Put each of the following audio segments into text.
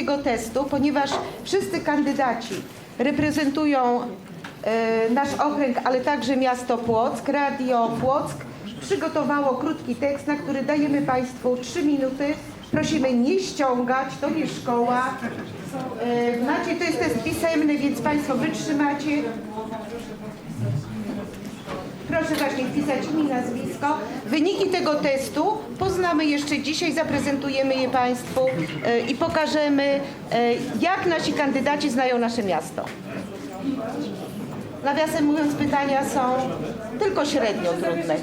krótkiego testu, ponieważ wszyscy kandydaci reprezentują e, nasz okręg, ale także miasto Płock. Radio Płock przygotowało krótki tekst, na który dajemy Państwu 3 minuty. Prosimy nie ściągać, to nie szkoła. E, Macie, to jest test pisemny, więc Państwo wytrzymacie. Proszę właśnie wpisać imię, nazwisko. Wyniki tego testu poznamy jeszcze dzisiaj, zaprezentujemy je Państwu e, i pokażemy, e, jak nasi kandydaci znają nasze miasto. Nawiasem mówiąc, pytania są tylko średnio trudne.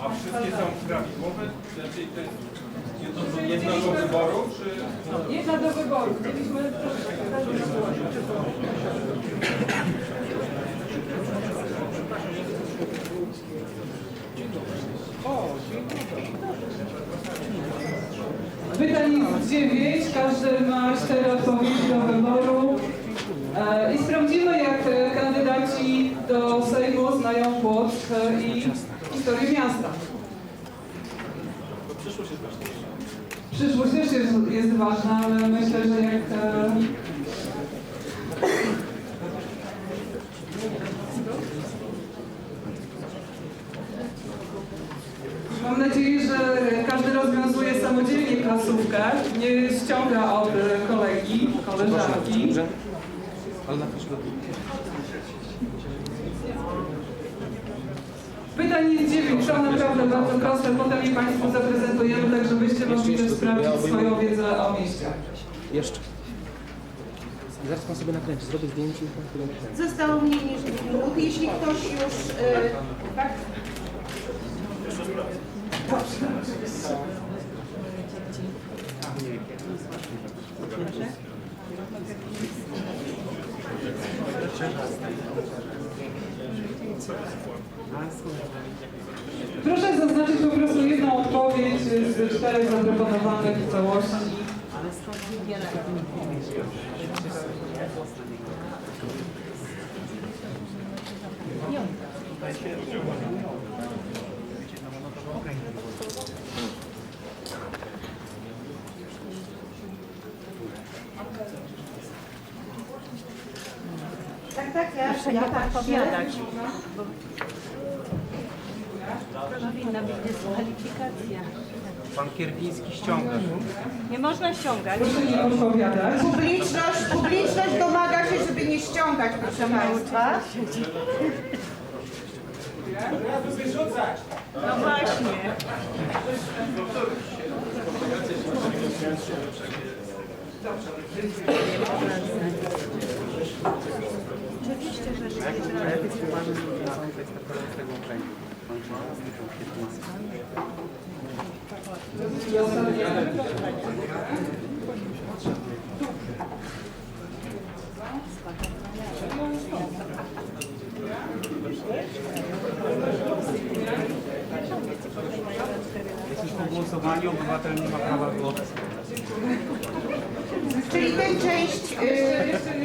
A wszystkie są prawidłowe? Znaczy jedno do wyboru. Jedna do wyboru Pytań jest dziewięć, każdy ma cztery odpowiedzi do wyboru. E, I sprawdzimy, jak e, kandydaci do Sejmu znają Płock e, i historię miasta. Przyszłość też jest, jest ważna, ale myślę, że jak Mam nadzieję, że każdy rozwiązuje samodzielnie klasówkę, nie ściąga od kolegi, koleżanki. Pytań jest dziewięć, są naprawdę bardzo proste, potem je Państwu zaprezentujemy, tak żebyście mogli też sprawdzić swoją wiedzę o mieście. Jeszcze. Zaraz pan sobie nakręci, zrobię zdjęcie i pan sobie nakręci. Zostało mniej niż dwie minuty. Jeśli ktoś już... e, tak? Proszę zaznaczyć po prostu jedną odpowiedź z czterech zaproponowanych w całości. Tak, tak, ja, Proszę ja nie patrzę. podpowiadać. bo Powinna być dyskwalifikacja. Pan Kierwiński ściąga. Nie można ściągać. Proszę nie odpowiadać. Publiczność, publiczność domaga się, żeby nie ściągać, proszę Państwa. No właśnie. Oczywiście, że nie. Jeśli po głosowaniu obywatel nie ma prawa głosu. Czyli tę część, y,